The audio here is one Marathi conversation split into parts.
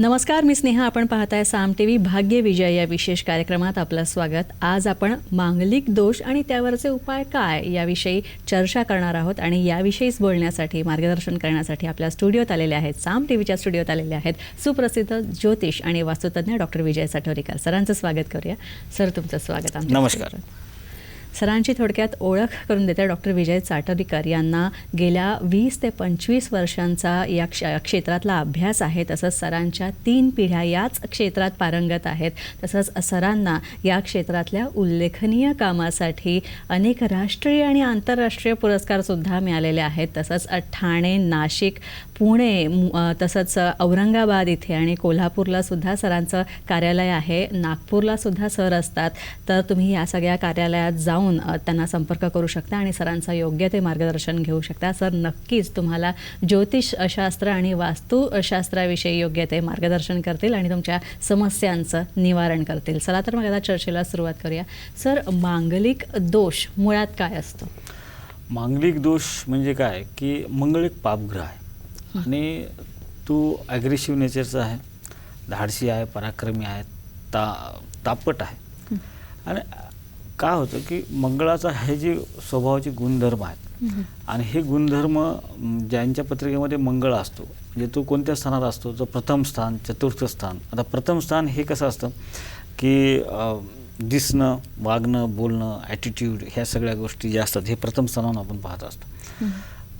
नमस्कार मी स्नेहा. आपण पाहताय साम टी व्ही भाग्य विजय या विशेष कार्यक्रमात आपलं स्वागत. आज आपण मांगलिक दोष आणि त्यावरचे उपाय काय याविषयी चर्चा करणार आहोत आणि याविषयीच बोलण्यासाठी मार्गदर्शन करण्यासाठी आपल्या स्टुडिओत आलेले आहेत साम टी व्हीच्या स्टुडिओत आलेले आहेत सुप्रसिद्ध ज्योतिष आणि वास्तुतज्ञ डॉक्टर विजय साठवरीकर सरांचं स्वागत करूया. सर तुमचं स्वागत आमच्या नमस्कार. सरांची थोडक्यात ओळख करून देते डॉक्टर विजय चाटरीकर यांना. गेल्या वीस ते पंचवीस वर्षांचा या क्ष क्षेत्रातला अभ्यास आहे तसंच सरांच्या तीन पिढ्या याच क्षेत्रात पारंगत आहेत. तसंच सरांना या क्षेत्रातल्या उल्लेखनीय कामासाठी अनेक राष्ट्रीय आणि आंतरराष्ट्रीय पुरस्कारसुद्धा मिळालेले आहेत. तसंच ठाणे नाशिक पुणे तसंच औरंगाबाद इथे आणि कोल्हापूरला सुद्धा सरांचं कार्यालय आहे. नागपूरला सुद्धा सर असतात. तर तुम्ही या सगळ्या कार्यालयात जाऊन त्यांना संपर्क करू शकता आणि सरांचं योग्य ते मार्गदर्शन घेऊ शकता. सर नक्कीच तुम्हाला ज्योतिषशास्त्र आणि वास्तुशास्त्राविषयी योग्य ते मार्गदर्शन करतील आणि तुमच्या समस्यांचं निवारण करतील. चला तर मग आता चर्चेला सुरुवात करूया. सर मांगलिक दोष मुळात काय असतो? मांगलिक दोष म्हणजे काय? की मंगळिक पापग्रह आहे. आणि तो ॲग्रेसिव्ह नेचरचा आहे. धाडसी आहे पराक्रमी आहे ता तापट आहे. आणि काय होतं की मंगळाचा हे जे स्वभावाचे गुणधर्म आहेत आणि हे गुणधर्म ज्यांच्या पत्रिकेमध्ये मंगळ असतो म्हणजे तो कोणत्या स्थानात असतो? तर प्रथम स्थान चतुर्थ स्थान. आता प्रथम स्थान हे कसं असतं की दिसणं वागणं बोलणं ॲटिट्यूड ह्या सगळ्या गोष्टी ज्या असतात हे प्रथम स्थानावर आपण पाहत असतो.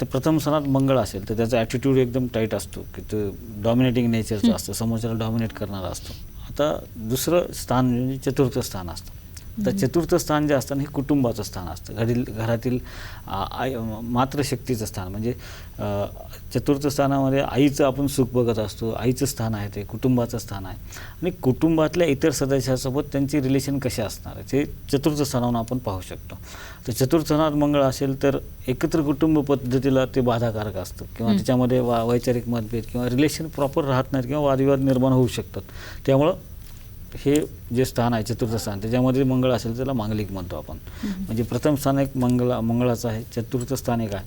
तर प्रथम स्थानात मंगळ असेल तर त्याचा ॲटिट्यूड एकदम टाईट असतो की तो डॉमिनेटिंग नेचरचा असतं समोरच्याला डॉमिनेट करणारा असतो. आता दुसरं स्थान म्हणजे चतुर्थ स्थान असतं. तर चतुर्थ स्थान जे असतं ना, हे कुटुंबाचं स्थान असतं. घरील घरातील आई मातृशक्तीचं स्थान. म्हणजे चतुर्थ स्थानामध्ये आईचं आपण सुख बघत असतो. आईचं स्थान आहे ते कुटुंबाचं स्थान आहे. आणि कुटुंबातल्या इतर सदस्यासोबत त्यांची रिलेशन कसे असणार आहे? ते चतुर्थ स्थानावरून आपण पाहू शकतो. तर चतुर्थ स्थानात मंगळ असेल तर एकत्र कुटुंब पद्धतीला ते बाधाकारक असतं. किंवा त्याच्यामध्ये वा वैचारिक मतभेद किंवा रिलेशन प्रॉपर राहत नाहीत किंवा वादविवाद निर्माण होऊ शकतात. त्यामुळं हे जे स्थान आहे चतुर्थ स्थान त्याच्यामध्ये मंगळ असेल त्याला मांगलिक म्हणतो आपण. म्हणजे प्रथम स्थान एक मंगळा मंगळाचं आहे चतुर्थ स्थान एक आहे.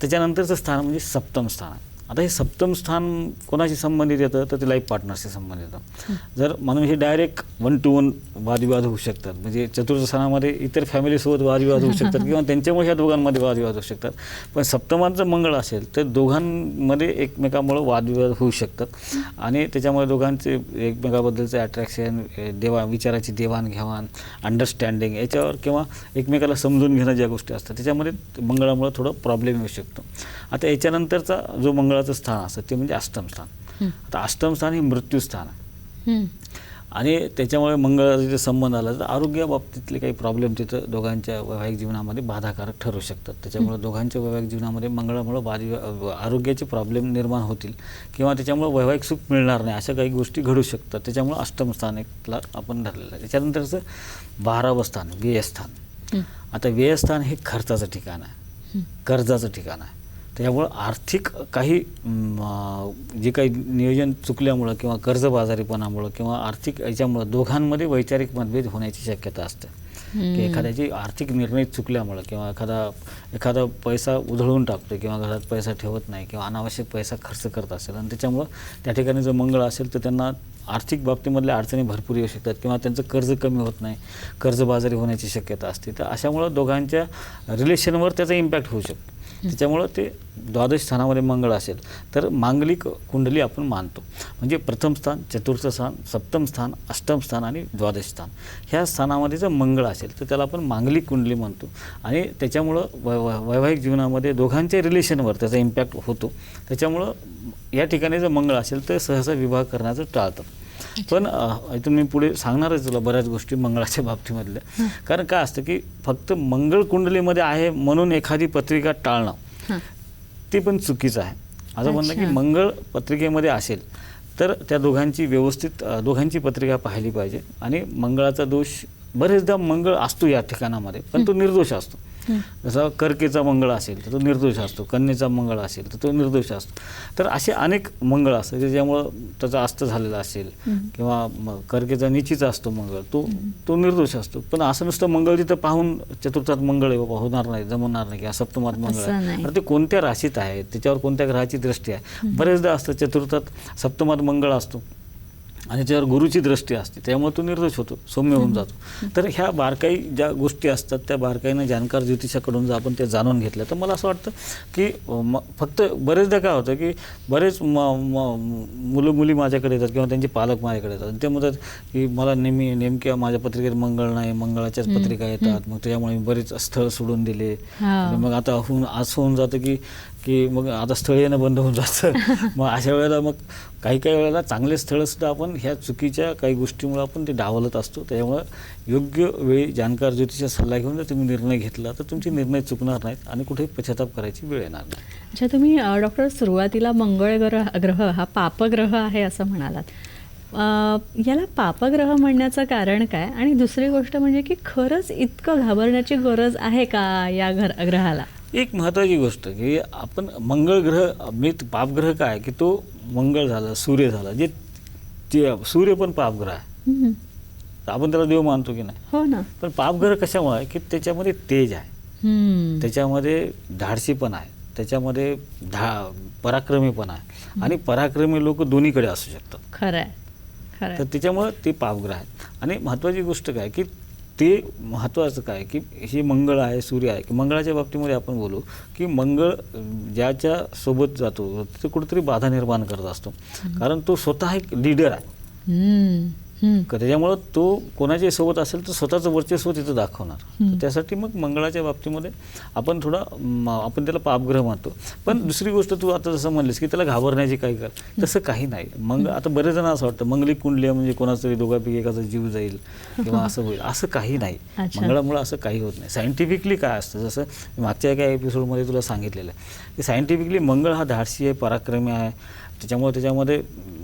त्याच्यानंतरचं स्थान म्हणजे सप्तम स्थान आहे. आता हे सप्तम स्थान कोणाशी संबंधित येतं? तर ते लाईफ पार्टनरशी संबंधित येतं. जर म्हणून हे डायरेक्ट वन टू वन वादविवाद होऊ शकतात. म्हणजे चतुर्थ स्थानामध्ये इतर फॅमिलीसोबत वादविवाद होऊ शकतात किंवा त्यांच्यामुळे ह्या दोघांमध्ये वादविवाद होऊ शकतात. पण सप्तमांचं जर मंगळ असेल तर दोघांमध्ये एकमेकामुळं वादविवाद होऊ शकतात. आणि त्याच्यामुळे दोघांचे एकमेकाबद्दलचं अट्रॅक्शन देवा विचाराची देवाणघेवाण अंडरस्टँडिंग याच्यावर किंवा एकमेकाला समजून घेणं ज्या गोष्टी असतात त्याच्यामध्ये मंगळामुळं थोडं प्रॉब्लेम येऊ शकतो. आता याच्यानंतरचा जो मंगळ मंगळाचं स्थान असतं ते म्हणजे अष्टम स्थान. आता अष्टम स्थान हे मृत्यूस्थान आहे. आणि त्याच्यामुळे मंगळाचा जिथे संबंध आला तर आरोग्याबाबतीतले काही प्रॉब्लेम तिथं दोघांच्या वैवाहिक जीवनामध्ये बाधाकारक ठरू शकतात. त्याच्यामुळे दोघांच्या वैवाहिक जीवनामध्ये मंगळामुळे वादी आरोग्याचे प्रॉब्लेम निर्माण होतील किंवा त्याच्यामुळे वैवाहिक सुख मिळणार नाही अशा काही गोष्टी घडू शकतात. त्याच्यामुळे अष्टम स्थान एकला आपण धरलेलं आहे. त्याच्यानंतरचं बारावं स्थान व्ययस्थान. आता व्ययस्थान हे खर्चाचं ठिकाण आहे. कर्जाचं ठिकाण आहे. त्यामुळं आर्थिक काही जे काही नियोजन चुकल्यामुळं किंवा कर्जबाजारीपणामुळं किंवा आर्थिक याच्यामुळं दोघांमध्ये वैचारिक मतभेद होण्याची शक्यता असते. की एखाद्याची आर्थिक निर्णय चुकल्यामुळं किंवा एखादा एखादा पैसा उधळून टाकतो किंवा घरात पैसा ठेवत नाही किंवा अनावश्यक पैसा खर्च करत असेल आणि त्याच्यामुळं त्या ठिकाणी जर मंगळ असेल तर त्यांना आर्थिक बाबतीमधल्या अडचणी भरपूर येऊ शकतात किंवा त्यांचं कर्ज कमी होत नाही कर्जबाजारी होण्याची शक्यता असते. तर अशामुळं दोघांच्या रिलेशनवर त्याचा इम्पॅक्ट होऊ शकतो. त्याच्यामुळं ते द्वादश स्थानामध्ये मंगळ असेल. तर मांगलिक कुंडली आपण मानतो. म्हणजे प्रथम स्थान चतुर्थ स्थान सप्तम स्थान अष्टम स्थान आणि द्वादश स्थान. ह्या स्थानामध्ये जर मंगळ असेल तर त्याला आपण मांगलिक कुंडली म्हणतो. आणि त्याच्यामुळं वै- वैवाहिक जीवनामध्ये दोघांच्या रिलेशनवर त्याचा इम्पॅक्ट होतो. त्याच्यामुळं या ठिकाणी जर मंगळ असेल तर सहसा विवाह करण्याचं टाळतं पण इथून मी पुढे सांगणारच तुला बऱ्याच गोष्टी मंगळाच्या बाबतीमधल्या कारण काय असतं की फक्त मंगळ कुंडलीमध्ये आहे म्हणून एखादी पत्रिका टाळणं. ते पण चुकीचं आहे असं म्हणणं की. मंगळ पत्रिकेमध्ये असेल तर त्या दोघांची व्यवस्थित दोघांची पत्रिका पाहिली पाहिजे आणि मंगळाचा दोष बरेचदा मंगळ असतो या ठिकाणामध्ये पण तो निर्दोष असतो. जसा कर्केचा मंगळ असेल तर तो निर्दोष असतो. कन्येचा मंगळ असेल तर तो निर्दोष असतो. तर असे अनेक मंगळ असतात की ज्यामुळं त्याचा अस्त झालेला असेल किंवा कर्केचा निचीचा असतो मंगळ तो तो निर्दोष असतो. पण असं नुसतं मंगळ तिथं पाहून चतुर्थात मंगळ आहे बाबा होणार नाही जमणार नाही किंवा सप्तमात मंगळ आहे. तर ते कोणत्या राशीत आहे त्याच्यावर कोणत्या ग्रहाची दृष्टी आहे? बरेचदा असतं चतुर्थात सप्तमात मंगळ असतो. आणि त्याच्यावर गुरुची दृष्टी असते त्यामुळे तो निर्दोष होतो सौम्य होऊन जातो. तर ह्या बारकाई ज्या गोष्टी असतात त्या बारकाईनं जाणकार ज्योतिषाकडून जर आपण ते जाणून घेतलं तर मला असं वाटतं की फक्त बरेचदा काय होतं की बरेच म मुलं मुली माझ्याकडे येतात किंवा त्यांचे पालक माझ्याकडे येतात. आणि ते म्हणतात की मला नेहमी नेमक्या माझ्या पत्रिकेत मंगळ नाही मंगळाच्याच पत्रिका येतात. मग त्याच्यामुळे मी बरेच स्थळ सोडून दिले. मग आता होऊन असं होऊन जातं की की मग आता स्थळ येणं बंद होऊन जातं. मग अशा वेळेला मग काही काही वेळेला चांगले स्थळंसुद्धा आपण ह्या चुकीच्या काही गोष्टीमुळे आपण ते डावलत असतो. त्यामुळं योग्य वेळी जाणकार ज्योतिषा सल्ला घेऊन जर तुम्ही निर्णय घेतला तर तुमचे निर्णय चुकणार नाहीत आणि कुठेही पश्चाताप करायची वेळ येणार नाही. अच्छा तुम्ही डॉक्टर सुरुवातीला मंगळ ग्रह ग्रह हा पापग्रह आहे असं म्हणालात. याला पापग्रह म्हणण्याचं कारण काय? आणि दुसरी गोष्ट म्हणजे की खरंच इतकं घाबरण्याची गरज आहे का या घर ग्रहाला? एक महत्त्वाची गोष्ट की आपण मंगळ ग्रह मी पापग्रह काय? की तो मंगळ झाला सूर्य झाला जे ते सूर्य पण पापग्रह आहे. तर आपण त्याला देव मानतो की नाही? हो ना. पण पापग्रह कशामुळे? आहे की त्याच्यामध्ये तेज आहे. त्याच्यामध्ये धाडसी पण आहे. त्याच्यामध्ये धा पराक्रमी पण आहे. आणि पराक्रमी लोक दोन्हीकडे असू शकतात. खरं आहे तर. त्याच्यामुळं ते पापग्रह आहेत. आणि महत्त्वाची गोष्ट काय? की ते महत्त्वाचं काय की हे मंगळ आहे सूर्य आहे की मंगळाच्या बाबतीमध्ये आपण बोलू की मंगळ ज्याच्या सोबत जातो ते कुठेतरी बाधा निर्माण करत असतो. कारण तो स्वतः एक लीडर आहे. का त्याच्यामुळं तो कोणाच्या सोबत असेल तर स्वतःचं वर्चस्व तिथं दाखवणार. त्यासाठी मग मंगळाच्या बाबतीमध्ये आपण थोडा आपण त्याला पापग्रह मानतो. पण दुसरी गोष्ट तू आता जसं म्हणलीस की त्याला घाबरण्याची काही कर तसं काही नाही. मग आता बरेच जण असं वाटतं मंगलिक कुंडली म्हणजे कोणाचा तरी दोघापैकी एकाचा जीव जाईल किंवा असं होईल. असं काही नाही. मंगळामुळं असं काही होत नाही. सायंटिफिकली काय असतं? जसं मागच्या एका एपिसोडमध्ये तुला सांगितलेलं आहे. की सायंटिफिकली मंगळ हा धाडसी आहे पराक्रमी आहे. त्याच्यामुळे त्याच्यामध्ये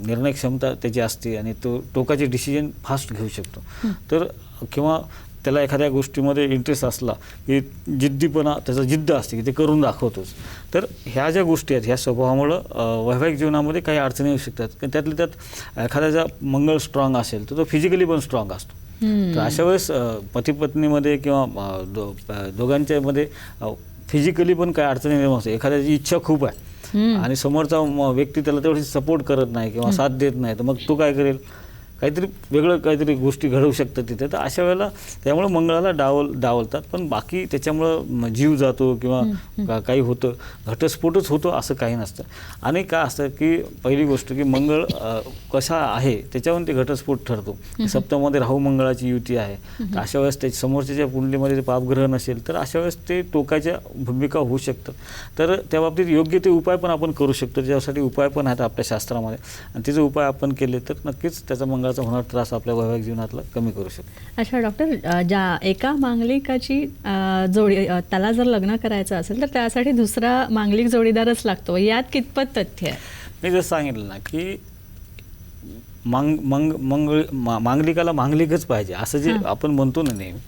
निर्णय क्षमता त्याची असते आणि तो टोकाचे डिसिजन फास्ट घेऊ शकतो. तर किंवा त्याला एखाद्या गोष्टीमध्ये इंटरेस्ट असला की जिद्दीपणा त्याचा जिद्द असते की ते करून दाखवतोच. तर ह्या ज्या गोष्टी आहेत ह्या स्वभावामुळं वैवाहिक जीवनामध्ये काही अडचणी येऊ शकतात. कारण त्यातल्या त्यात एखाद्याचा मंगळ स्ट्रॉंग असेल तर तो फिजिकली पण स्ट्रॉंग असतो. तर अशा वेळेस पती पत्नीमध्ये किंवा दो दोघांच्यामध्ये फिजिकली पण काय अडचणी निर्माण असते एखाद्याची इच्छा खूप आहे. आणि समोरचा व्यक्ती त्याला तेवढी सपोर्ट करत नाही किंवा साथ देत नाही तर मग तो काय करेल? काहीतरी वेगळं काहीतरी गोष्टी घडवू शकतात तिथे. तर अशा वेळेला त्यामुळे मंगळाला डावल डावलतात. पण बाकी त्याच्यामुळं जीव जातो किंवा काही होतं. घटस्फोटच होतो असं काही नसतं. आणि काय असतं की पहिली गोष्ट की मंगळ कसा आहे त्याच्यावरून ते घटस्फोट ठरतो. सप्तमध्ये राहू मंगळाची युती आहे. तर अशा वेळेस त्या समोरच्या कुंडलीमध्ये ते पापग्रह नसेल तर अशा वेळेस ते टोकाच्या भूमिका होऊ शकतात. तर त्या बाबतीत योग्य ते उपाय पण आपण करू शकतो. त्याच्यासाठी उपाय पण आहेत आपल्या शास्त्रामध्ये. आणि त्याचे उपाय आपण केले तर नक्कीच त्याचा मंगळाचा होणार त्रास आपल्या वैवाहिक जीवनातला कमी करू शकतो. अच्छा डॉक्टर ज्या एका मांगलिकाची जोडी त्याला जर लग्न करायचं असेल तर त्यासाठी दुसरा मांगलिक जोडीदारच लागतो. यात कितपत तथ्य आहे? मी जसं सांगितलं ना की मांग मंग मंगळ मा- मांगलिकाला मांगलिकच पाहिजे असं जे. आपण म्हणतो ना नेहमी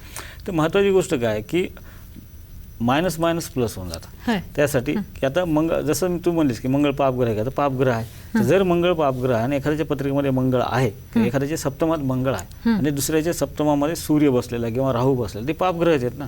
तर महत्त्वाची गोष्ट काय की मायनस मायनस प्लस होऊन जातं. त्यासाठी की आता मंगळ जसं मी तू म्हणलीस की मंगळ पापग्रह आहे का तर पापग्रह आहे. जर मंगळ पापग्रह आणि एखाद्याच्या पत्रिकेमध्ये मंगळ आहे एखाद्याच्या सप्तमात मंगळ आहे. आणि दुसऱ्याच्या सप्तमामध्ये सूर्य बसलेला किंवा राहू बसलेला ते पापग्रहच आहेत ना.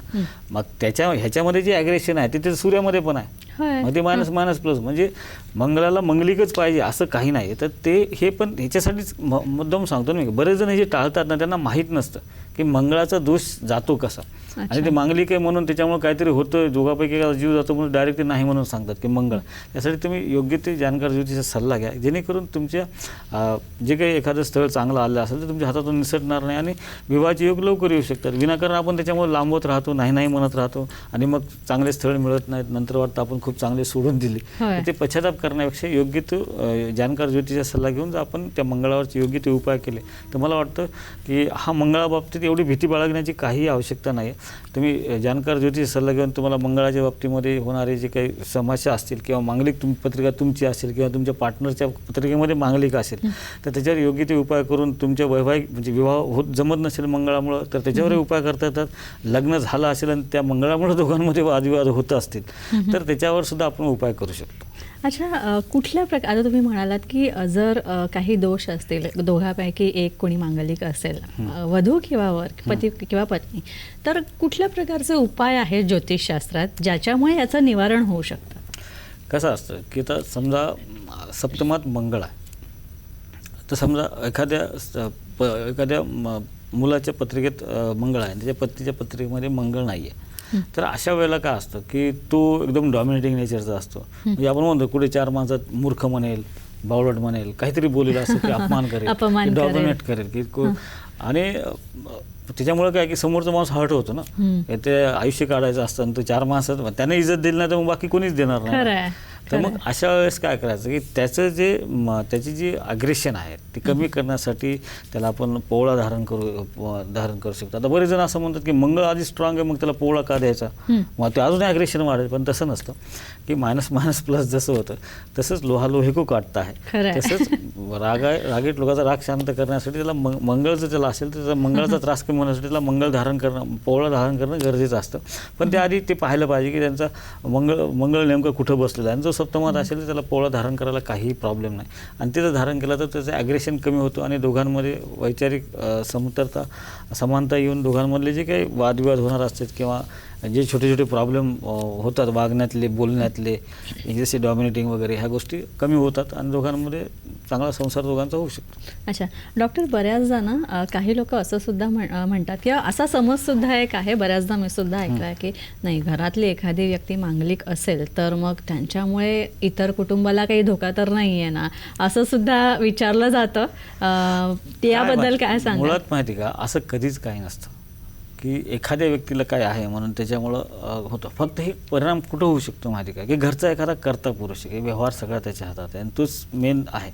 मग त्याच्या ह्याच्यामध्ये जे ॲग्रेशन आहे ते सूर्यामध्ये पण आहे. मग ते मायनस मायनस प्लस. म्हणजे मंगळाला मंगलिकच पाहिजे असं काही नाही. तर ते हे पण ह्याच्यासाठीच मुद्दाम सांगतो ना मी. बरेच जण हे जे टाळतात ना त्यांना माहीत नसतं. की मंगळाचा दोष जातो कसा? आणि ते मांगलिक आहे म्हणून त्याच्यामुळे काहीतरी होतं एखादा जीव जातो म्हणून डायरेक्ट ते नाही म्हणून सांगतात की मंगळ. त्यासाठी तुम्ही योग्य ते जाणकार ज्योतिषाचा सल्ला घ्या. जेणेकरून तुमच्या जे काही एखादं स्थळ चांगलं आलं असेल तर तुमच्या हातातून निसटणार नाही आणि विवाहाचे योग लवकर येऊ शकतात. विनाकारण आपण त्याच्यामुळे लांबवत राहतो नाही नाही म्हणत राहतो आणि मग चांगले स्थळ मिळत नाहीत. नंतर वाटतं आपण खूप चांगले सोडून दिले. ते पश्चाताप करण्यापेक्षा योग्य तो जाणकार ज्योतिषाचा सल्ला घेऊन जर आपण त्या मंगळावरचे योग्य ते उपाय केले तर मला वाटतं की हा मंगळाबाबतीत एवढी भीती बाळगण्याची काहीही आवश्यकता नाही. तुम्ही अं, जाणकार ज्योतिष सल्ला घेऊन तुम्हाला मंगळाच्या बाबतीमध्ये होणारे जे काही समस्या असतील किंवा मांगलिक तुम पत्रिका तुमची असेल किंवा तुमच्या पार्टनरच्या पत्रिकेमध्ये मांगलिक असेल तर त्याच्यावर योग्य ते उपाय करून तुमच्या वैवाहिक म्हणजे विवाह होत जमत नसेल मंगळामुळं तर त्याच्यावरही उपाय करता येतात. लग्न झालं असेल आणि त्या मंगळामुळे दोघांमध्ये वादविवाद होत असतील तर त्याच्यावर सुद्धा आपण उपाय करू शकतो. अच्छा कुठल्या प्रकार आता तुम्ही म्हणालात की जर काही दोष असतील दोघांपैकी एक कोणी मांगलिक असेल वधू किंवा वर पती किंवा पत्नी तर कुठल्या प्रकारचे उपाय आहेत ज्योतिषशास्त्रात ज्याच्यामुळे याचं निवारण होऊ शकतं? कसं असतं की आता समजा सप्तमात मंगळ आहे. तर समजा एखाद्या एखाद्या मुलाच्या पत्रिकेत मंगळ आहे त्याच्या पत्नीच्या पत्रिकेमध्ये मंगळ नाही आहे तर अशा वेळेला काय असतं की तो एकदम डॉमिनेटिंग नेचरचा असतो. म्हणजे आपण म्हणतो कुठे चार माणसात मूर्ख म्हणेल बावळट म्हणेल काहीतरी बोलेल असं की अपमान करेल. डॉमिनेट करेल. की आणि त्याच्यामुळे काय की समोरचा माणूस हर्ट होतो ना. ते आयुष्य काढायचं असतं तो चार माणसात त्याने इज्जत दिली नाही तर मग बाकी कोणीच देणार नाही तर मग अशा वेळेस काय करायचं की त्याचं जे त्याची जी अग्रेशन आहे ती कमी करण्यासाठी त्याला आपण पोवळा धारण करू धारण करू शकतो. आता बरेच जण असं म्हणतात की मंगळ आधी स्ट्रॉंग आहे मग त्याला पोवळा का द्यायचा. मग ते अजून अग्रेशन वाढेल पण तसं नसतं. की मायनस मायनस प्लस जसं होतं तसंच लोहा लोहेको खरं आहे. तसंच रागा रागीट लोकांचा राग शांत करण्यासाठी त्याला मंग- मंगळ जर त्याला असेल तर त्याचा मंगळाचा त्रास कमी होण्यासाठी त्याला मंगळ धारण करणं पोवळा धारण करणं गरजेचं असतं. पण त्याआधी ते पाहायला पाहिजे की त्यांचा मंगळ मंगळ नेमकं कुठं बसलेलं आहे. सप्तमात असेल तर त्याला पोवळा धारण करायला काहीही प्रॉब्लेम नाही. आणि ते जर धारण केलं तर त्याचं ॲग्रेशन कमी होतं आणि दोघांमध्ये वैचारिक समतरता समानता येऊन दोघांमधले जे काही वादविवाद होणार असतात किंवा जे छोटे छोटे प्रॉब्लेम होतात वागण्यातले बोलण्यातले जसे डॉमिनेटिंग वगैरे ह्या गोष्टी कमी होतात आणि दोघांमध्ये चांगला संसार दोघांचा होऊ शकतो. अच्छा. डॉक्टर बऱ्याचदा ना काही लोक असं सुद्धा म्हण म्हणतात किंवा असा समज सुद्धा एक आहे बऱ्याचदा मी सुद्धा ऐकलाय की नाही घरातली एखादी व्यक्ती मांगलिक असेल तर मग त्यांच्यामुळे इतर कुटुंबाला काही धोका तर नाही आहे ना? असं सुद्धा विचारलं जातं. त्याबद्दल काय सांगा मुळात माहिती का असं कधीच काही नसतं. की एखाद्या व्यक्तीला काय आहे म्हणून त्याच्यामुळं होतं. फक्त हे परिणाम कुठं होऊ शकतो माहिती काय की? घरचा एखादा करता पुरुष आहे की व्यवहार सगळा त्याच्या हातात आहे आणि तोच मेन आहे.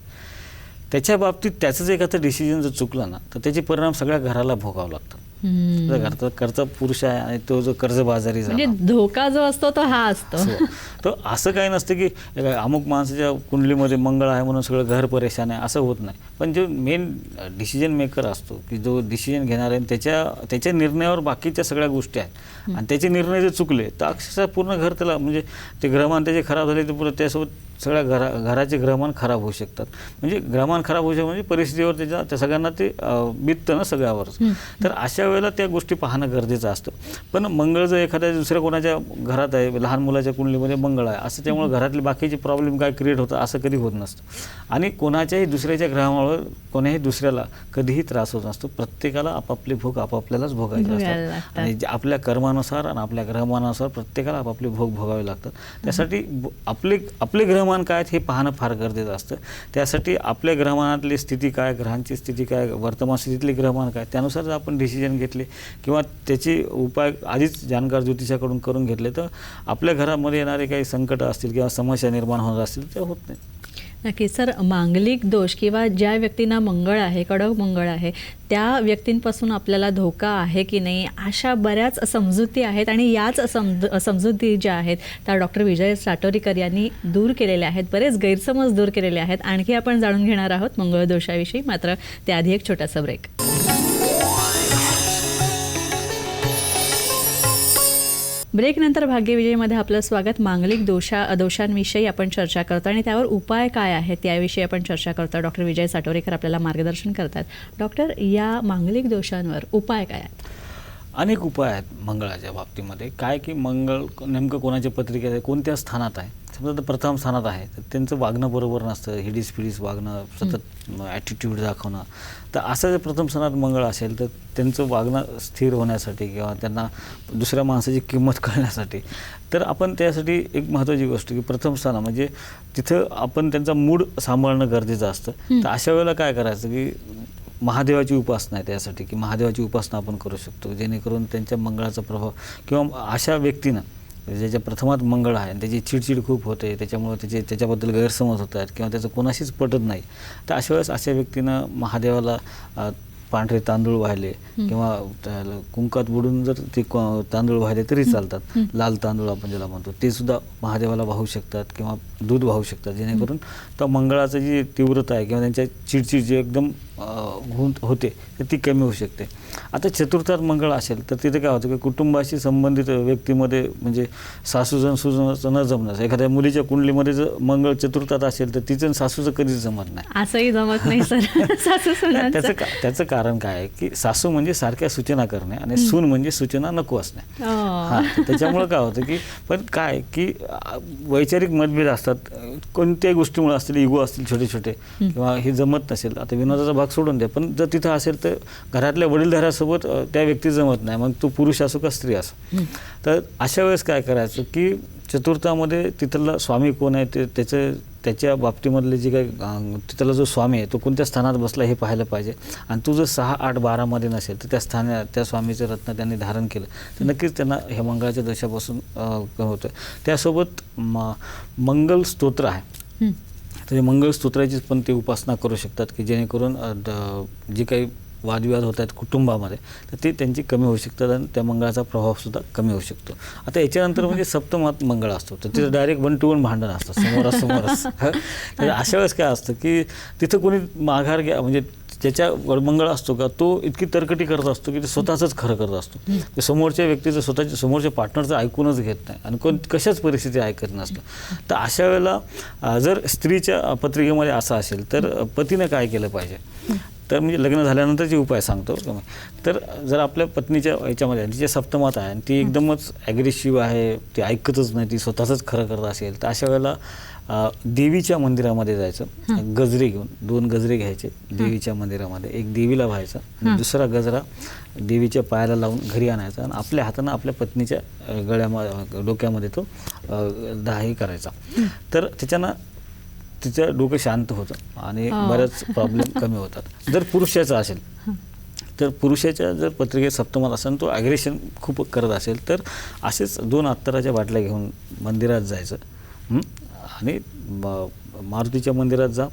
त्याच्या बाबतीत त्याचं जे एखादं डिसिजन जर चुकलं ना तर त्याचे परिणाम सगळ्या घराला भोगावं लागतात. जर घरचा पुरुष आहे आणि तो जो कर्जबाजारी झाला. म्हणजे धोका जो असतो तो हा असतो. असं. तर असं काही नसतं की अमुक माणसाच्या कुंडलीमध्ये मंगळ आहे म्हणून सगळं घर परेशान आहे असं होत नाही. पण जो मेन डिसिजन मेकर असतो की जो डिसिजन घेणार आहे त्याच्या त्याच्या निर्णयावर बाकीच्या सगळ्या गोष्टी आहेत. आणि त्याचे निर्णय जर चुकले तर अक्षरशः पूर्ण घर त्याला म्हणजे ते ग्रहमान त्याचे खराब झाले तर पुढे त्यासोबत सगळ्या घरा घराचे ग्रहमान खराब होऊ शकतात. म्हणजे ग्रहमान खराब होऊ शकतात म्हणजे परिस्थितीवर त्याच्या त्या सगळ्यांना ते बिततं ना सगळ्यावरच तर अशा वेळेला त्या गोष्टी पाहणं गरजेचं असतं. पण मंगळ जर एखाद्या दुसऱ्या कोणाच्या घरात आहे लहान मुलाच्या कुंडलीमध्ये मंगळ आहे असं त्यामुळे घरातले बाकीचे प्रॉब्लेम काय क्रिएट होतं असं कधी होत नसतं. आणि कोणाच्याही दुसऱ्याच्या ग्रहामुळे कोणाही दुसऱ्याला कधीही त्रास होत नसतो. प्रत्येकाला आपापली भोग आपापल्यालाच भोगायचे असतात. आणि जे आपल्या कर्मानुसार आणि आपल्या ग्रहमानानुसार प्रत्येकाला आपापले भोग भोगावे लागतात. त्यासाठी आपले आपले ग्रहमान काय आहेत हे पाहणं फार गरजेचं असतं. त्यासाठी आपल्या ग्रहमानातली स्थिती काय ग्रहांची स्थिती काय वर्तमान स्थितीतले ग्रहमान काय त्यानुसार जर आपण डिसिजन घेतले किंवा त्याचे उपाय आधीच जाणकार ज्योतिषाकडून करून घेतले तर आपल्या घरामध्ये येणारे काही संकट असतील किंवा समस्या निर्माण होणार असतील त्या होत नाही. नक्की सर मांगलिक दोष किंवा ज्या व्यक्तींना मंगळ आहे कडक मंगळ आहे त्या व्यक्तींपासून आपल्याला धोका आहे की नाही अशा बऱ्याच समजुती आहेत आणि याच समज समजुती ज्या आहेत त्या डॉक्टर विजय साटोरीकर यांनी दूर केलेल्या आहेत बरेच गैरसमज दूर केलेले आहेत. आणखी आपण जाणून घेणार आहोत मंगळ दोषाविषयी मात्र त्याआधी एक छोटासा ब्रेक. ब्रेकनंतर भाग्यविजयमध्ये आपलं स्वागत. मांगलिक दोषा दोषांविषयी आपण चर्चा करतो आणि त्यावर उपाय काय आहेत याविषयी आपण चर्चा करतो. डॉक्टर विजय साटोरेकर आपल्याला मार्गदर्शन करतात. डॉक्टर या मांगलिक दोषांवर उपाय काय आहेत? अनेक उपाय आहेत मंगळाच्या बाबतीमध्ये. काय की मंगळ नेमकं कोणाच्या पत्रिकेत आहे कोणत्या स्थानात आहे? समजा तर प्रथम स्थानात आहे तर त्यांचं वागणं बरोबर नसतं हिडीस फिडीस वागणं सतत ॲटिट्यूड दाखवणं. तर असं जर प्रथम स्थानात मंगळ असेल तर त्यांचं वागणं स्थिर होण्यासाठी किंवा त्यांना दुसऱ्या माणसाची किंमत कळण्यासाठी तर आपण त्यासाठी एक महत्त्वाची गोष्ट की प्रथम स्थान म्हणजे तिथं आपण त्यांचा मूड सांभाळणं गरजेचं असतं. तर अशा वेळेला काय करायचं की महादेवाची उपासना आहे त्यासाठी की महादेवाची उपासना आपण करू शकतो जेणेकरून त्यांच्या मंगळाचा प्रभाव किंवा अशा व्यक्तीनं ज्याच्या प्रथमात मंगळ आहे आणि त्याची चिडचिड खूप होते त्याच्यामुळे त्याचे त्याच्याबद्दल गैरसमज होत आहेत किंवा त्याचं कोणाशीच पटत नाही. तर अशा वेळेस अशा व्यक्तीनं महादेवाला पांढरे तांदूळ वाहिले किंवा कुंकात बुडून जर ते को- तांदूळ वाहिले तरी चालतात. लाल तांदूळ आपण ज्याला म्हणतो ते सुद्धा महादेवाला वाहू शकतात किंवा दूध वाहू शकतात जेणेकरून त्या मंगळाचं जी तीव्रता आहे किंवा त्यांच्या चिडचिड जी एकदम होऊन होते तर ती कमी होऊ शकते. आता चतुर्थात मंगळ असेल तर तिथे काय होतं की कुटुंबाशी संबंधित व्यक्तीमध्ये म्हणजे सासूजन सुजन न जमणं. एखाद्या मुलीच्या कुंडलीमध्ये जर मंगळ चतुर्थात असेल तर तिचं सासूचं कधीच जमत नाही. असंही जमत नाही सर. सासू त्याचं का त्याचं कारण काय आहे की सासू म्हणजे सारख्या सूचना करणे आणि सून म्हणजे सूचना नको असणे. हो. हा त्याच्यामुळं काय होतं की पण काय की वैचारिक मतभेद असतात. कोणत्याही गोष्टीमुळे असतील इगो असतील छोटे छोटे किंवा हे जमत नसेल. आता विनोदाचा भाग सोडून द्या पण जर तिथं असेल तर घरातल्या वडीलधाऱ्यासोबत अ, त्या व्यक्ती जमत नाही. मग तो पुरुष असो का स्त्री असो. तर अशा वेळेस काय करायचं की चतुर्थामध्ये तिथला स्वामी कोण आहे ते त्याचं त्याच्या बाबतीमधले जे काही अं, तिथला जो स्वामी आहे तो कोणत्या स्थानात बसला हे पाहायला पाहिजे. आणि तो जर सहा आठ बारामध्ये नसेल तर त्या स्थाना त्या स्वामीचं रत्न त्यांनी धारण केलं तर नक्कीच त्यांना हे मंगळाच्या दशापासून होतं त्यासोबत म मंगल स्तोत्र आहे. तरी हे मंगळ पण ते उपासना करू शकतात की जेणेकरून जे काही वादविवाद होत आहेत कुटुंबामध्ये तर ते त्यांची कमी होऊ शकतात आणि त्या मंगळाचा प्रभावसुद्धा कमी होऊ शकतो. आता याच्यानंतर म्हणजे सप्तमात मंगळ असतो तर तिथं डायरेक्ट वन टू वन भांडण असतं समोरासमोरच. तर अशा वेळेस काय असतं की तिथं कोणी माघार घ्या म्हणजे ज्याच्या मंगळ असतो का तो इतकी तरकटी करत असतो की ते स्वतःच खरं करत असतो. समोरच्या व्यक्तीचं स्वतःच्या समोरच्या पार्टनरचं ऐकूनच घेत नाही आणि कोण कशाच परिस्थिती ऐकत नसतं. तर अशा वेळेला जर स्त्रीच्या पत्रिकेमध्ये असं असेल तर पतीनं काय केलं पाहिजे? तर म्हणजे लग्न झाल्यानंतरचे उपाय सांगतो. तर जर आपल्या पत्नीच्या याच्यामध्ये तिच्या सप्तमात आहे आणि ती एकदमच ॲग्रेसिव्ह आहे ती ऐकतच नाही ती स्वतःच खरं करत असेल तर अशा वेळेला देवीच्या मंदिरामध्ये जायचं गजरे घेऊन दोन गजरे घ्यायचे देवीच्या मंदिरामध्ये. एक देवीला व्हायचा दुसरा गजरा देवीच्या पायाला लावून घरी आणायचा आणि आपल्या हातानं आपल्या पत्नीच्या गळ्यामध्ये डोक्यामध्ये तो अ, दाही करायचा. तर त्याच्यानं तिचं डोकं शांत होतं आणि हो. बरेच प्रॉब्लेम कमी होतात. जर पुरुषाचा असेल तर पुरुषाच्या जर पत्रिकेत सप्तमात असेल तो ॲग्रेशन खूप करत असेल तर असेच दोन अत्तराच्या बाटल्या घेऊन मंदिरात जायचं? आणि म- मारुतीच्या मंदिरात जा.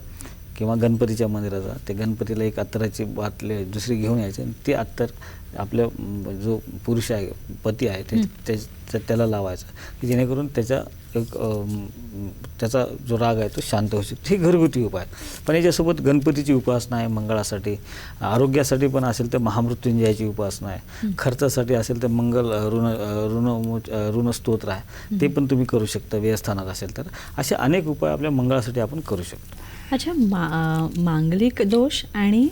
किंवा गणपतीच्या मंदिरात जा ते गणपतीला एक अत्तराची बाटली दुसरी घेऊन यायची आणि ते अत्तर आपल्या जो पुरुष आहे पती आहे ते त्या- त्या- त्याला लावायचा. की जेणेकरून त्याच्या एक त्याचा जो राग आहे तो शांत होऊ शकतो. हे घरगुती उपाय. पण याच्यासोबत गणपतीची उपासना आहे मंगळासाठी. आरोग्यासाठी पण असेल तर महामृत्युंजयाची उपासना आहे. खर्चासाठी असेल तर मंगल ऋण ऋण ऋणस्तोत्र आहे. ते पण तुम्ही करू शकता व्ययस्थानात असेल तर. असे अनेक उपाय आपल्या मंगळासाठी आपण करू शकतो. अच्छा मा मांगलिक दोष आणि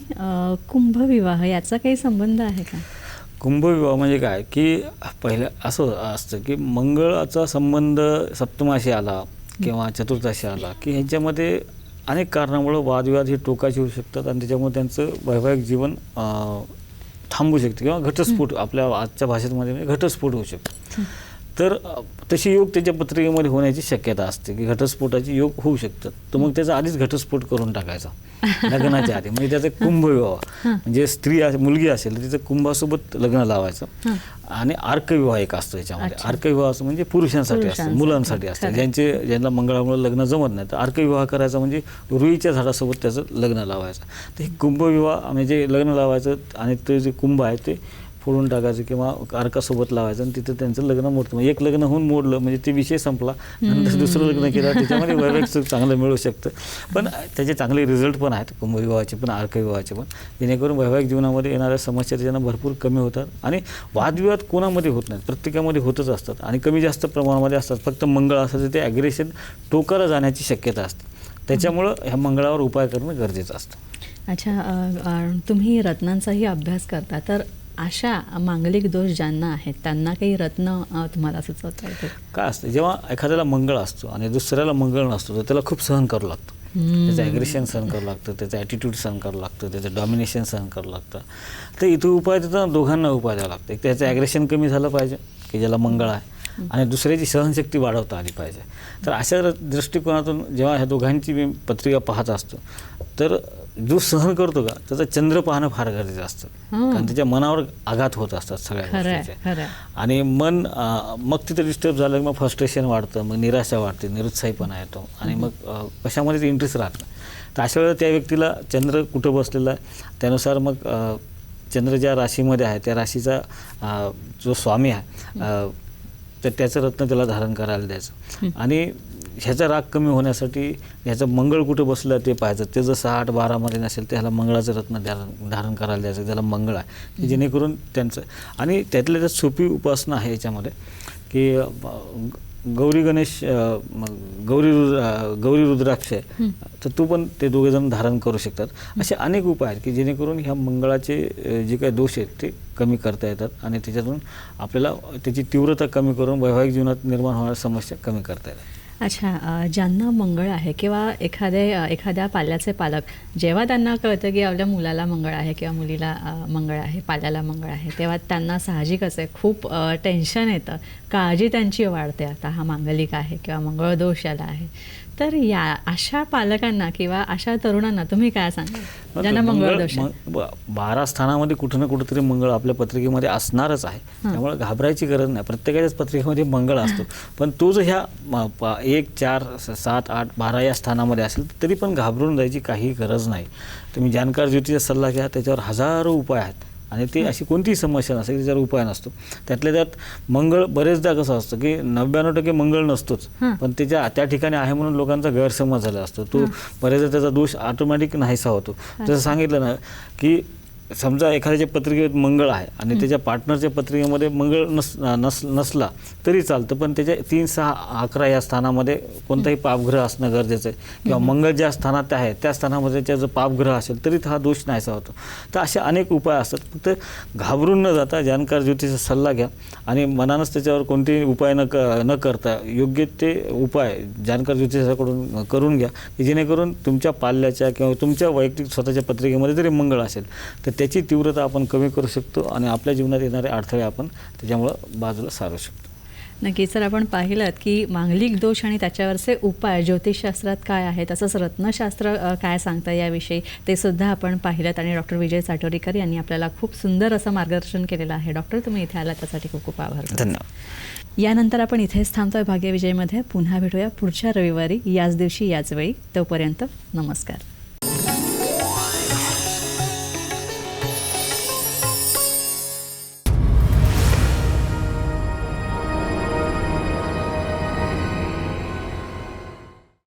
कुंभविवाह याचा काही संबंध आहे का? कुंभविवाह म्हणजे काय? की पहिलं असं असतं की मंगळाचा संबंध सप्तमाशी आला किंवा चतुर्थाशी आला की ह्यांच्यामध्ये अनेक कारणामुळं वादविवाद हे टोकाचे होऊ शकतात आणि त्याच्यामुळे त्यांचं वैवाहिक जीवन थांबू शकते किंवा घटस्फोट आपल्या आजच्या भाषेमध्ये म्हणजे घटस्फोट होऊ शकतो. तर तशी योग त्याच्या पत्रिकेमध्ये होण्याची शक्यता असते की घटस्फोटाची योग होऊ शकतात. तर मग त्याचा आधीच घटस्फोट करून टाकायचा. लग्नाच्या आधी. म्हणजे त्याचा कुंभविवाह म्हणजे स्त्री मुलगी असेल तर तिचं कुंभासोबत लग्न लावायचं. आणि अर्कविवाह एक असतो याच्यामध्ये. अच्छा. अर्कविवाह असं म्हणजे पुरुषांसाठी असतं. मुलांसाठी असतं. ज्यांचे ज्यांना मंगळामुळे लग्न जमत नाही तर अर्कविवाह करायचा म्हणजे रुईच्या झाडासोबत त्याचं लग्न लावायचं. तर हे कुंभविवाह म्हणजे लग्न लावायचं आणि ते जे कुंभ आहे ते फोडून टाकायचं किंवा अर्कासोबत लावायचं आणि तिथं त्यांचं लग्न मोडतं. म्हणजे एक लग्न होऊन मोडलं म्हणजे ते विषय संपला नंतर दुसरं लग्न केलं त्याच्यामध्ये वैवाहिक सुख चांगलं मिळू शकतं. पण त्याचे चांगले रिझल्ट पण आहेत कुंभविवाहाचे पण अर्कविवाहाचे पण. जेणेकरून वैवाहिक जीवनामध्ये येणाऱ्या समस्या त्याच्यानं भरपूर कमी होतात आणि वादविवाद कोणामध्ये होत नाहीत? प्रत्येकामध्ये होतच असतात आणि कमी जास्त प्रमाणामध्ये असतात. फक्त मंगळ असायचं ते ॲग्रेशन टोकाला जाण्याची शक्यता असते. त्याच्यामुळं ह्या मंगळावर उपाय करणं गरजेचं असतं. अच्छा तुम्ही रत्नांचाही अभ्यास करता तर अशा मांगलिक दोष ज्यांना आहेत त्यांना काही रत्न तुम्हाला सुचवता येते काय असतं जेव्हा एखाद्याला मंगळ असतो आणि दुसऱ्याला मंगळ नसतो तर त्याला खूप सहन करावं लागतं. त्याचं ॲग्रेशन सहन करावं लागतं त्याचं ॲटिट्यूड सहन करावं लागतं त्याचं डॉमिनेशन सहन करावं लागतं. तर इथं उपाय त्याचा दोघांना उपाय द्यावा लागतो. एक त्याचं ॲग्रेशन कमी झालं पाहिजे की ज्याला मंगळ आहे आणि दुसऱ्याची सहनशक्ती वाढवता आली पाहिजे. तर अशा दृष्टिकोनातून जेव्हा ह्या दोघांची मी पत्रिका पाहत असतो तर जो सहन करतो का त्याचा चंद्र पाहणं फार गरजेचं असतं. कारण त्याच्या मनावर आघात होत असतात सगळ्या गोष्टीचे. आणि मन मग तिथं डिस्टर्ब झालं की मग फ्रस्ट्रेशन वाढतं मग निराशा वाढते निरुत्साहीपणा येतो. आणि मग अं, कशामध्येच इंटरेस्ट राहत नाही. तर अशा वेळेला त्या व्यक्तीला चंद्र कुठं बसलेला आहे त्यानुसार मग चंद्र ज्या राशीमध्ये आहे त्या राशीचा जो स्वामी आहे तर त्याचं रत्न त्याला धारण करायला द्यायचं. आणि ह्याचा राग कमी होण्यासाठी ह्याचं मंगळ कुठं बसलं ते पाहायचं. ते जर सहा आठ बारामध्ये नसेल तर ह्याला मंगळाचं रत्न धारण धारण करायला द्यायचं. त्याला मंगळ आहे. की जेणेकरून त्यांचं आणि त्यातल्या त्यात सोपी उपासना आहे याच्यामध्ये की गौरी गणेश गौरी रुद्र गौरी रुद्राक्ष आहे. तर तो पण ते दोघेजण धारण करू शकतात. असे अनेक उपाय आहेत की जेणेकरून ह्या मंगळाचे जे काही दोष आहेत ते कमी करता येतात आणि त्याच्यातून आपल्याला त्याची तीव्रता कमी करून वैवाहिक जीवनात निर्माण होणाऱ्या समस्या कमी करता येतात. अच्छा ज्यांना मंगळ आहे किंवा एखादे एखाद्या पाल्याचे पालक जेव्हा त्यांना कळतं की आपल्या मुलाला मंगळ आहे किंवा मुलीला मंगळ आहे पाल्याला मंगळ आहे तेव्हा त्यांना साहजिकच आहे खूप टेन्शन येतं. काळजी त्यांची वाढते. आता हा मांगलिक आहे किंवा मंगळ दोष याला आहे. तर या अशा पालकांना किंवा अशा तरुणांना तुम्ही काय सांगाल? ज्यांना मंगळ बारा स्थानामध्ये कुठं ना कुठंतरी मंगळ आपल्या पत्रिकेमध्ये असणारच आहे. त्यामुळे घाबरायची गरज नाही. प्रत्येकाच्याच पत्रिकेमध्ये मंगळ असतो. पण तो जर ह्या एक चार सात आठ बारा या स्थानामध्ये असेल तरी पण घाबरून जायची काही गरज नाही. तुम्ही जाणकार ज्योतीचा सल्ला घ्या त्याच्यावर हजारो उपाय आहेत. आणि ते अशी कोणतीही समस्या नसते की त्याच्यावर उपाय नसतो. त्यातल्या त्यात मंगळ बरेचदा कसं असतं की नव्याण्णव टक्के मंगळ नसतोच. पण त्याच्या त्या ठिकाणी आहे म्हणून लोकांचा गैरसमज झाला असतो. तो बरेचदा त्याचा दोष ऑटोमॅटिक नाहीसा होतो. जसं सांगितलं ना की समजा एखाद्याच्या पत्रिकेत मंगळ आहे आणि त्याच्या पार्टनरच्या पत्रिकेमध्ये मंगळ नस नस नसला तरी चालतं. पण त्याच्या तीन सहा अकरा या स्थानामध्ये कोणताही पापग्रह असणं गरजेचं आहे. किंवा मंगळ ज्या स्थानात आहे त्या स्थानामध्ये त्याचा जर पापग्रह असेल तरी हा दोष नाहीसा होतो. तर असे अनेक उपाय असतात. फक्त घाबरून न जाता जाणकार ज्योतीचा सल्ला घ्या आणि मनानंच त्याच्यावर कोणतेही उपाय न क न करता योग्य ते उपाय जाणकार ज्योतिषाकडून करून घ्या की जेणेकरून तुमच्या पाल्याच्या किंवा तुमच्या वैयक्तिक स्वतःच्या पत्रिकेमध्ये जरी मंगळ असेल तर त्याची तीव्रता आपण कमी करू शकतो आणि आपल्या जीवनात येणारे अडथळे आपण त्याच्यामुळं बाजूला सारू शकतो. नक्कीच. तर आपण पाहिलं की मांगलिक दोष आणि त्याच्यावरचे उपाय ज्योतिषशास्त्रात काय आहे तसंच रत्नशास्त्र काय सांगतं याविषयी? ते सुद्धा आपण पाहिलं आणि डॉक्टर विजय साटोरीकर यांनी आपल्याला खूप सुंदर असं मार्गदर्शन केलेलं आहे. डॉक्टर तुम्ही इथे आला त्यासाठी खूप खूप आभार. धन्यवाद. यानंतर आपण इथेच थांबतोय. भाग्यविजयमध्ये पुन्हा भेटूया पुढच्या रविवारी. याच दिवशी याच वेळी. तोपर्यंत नमस्कार.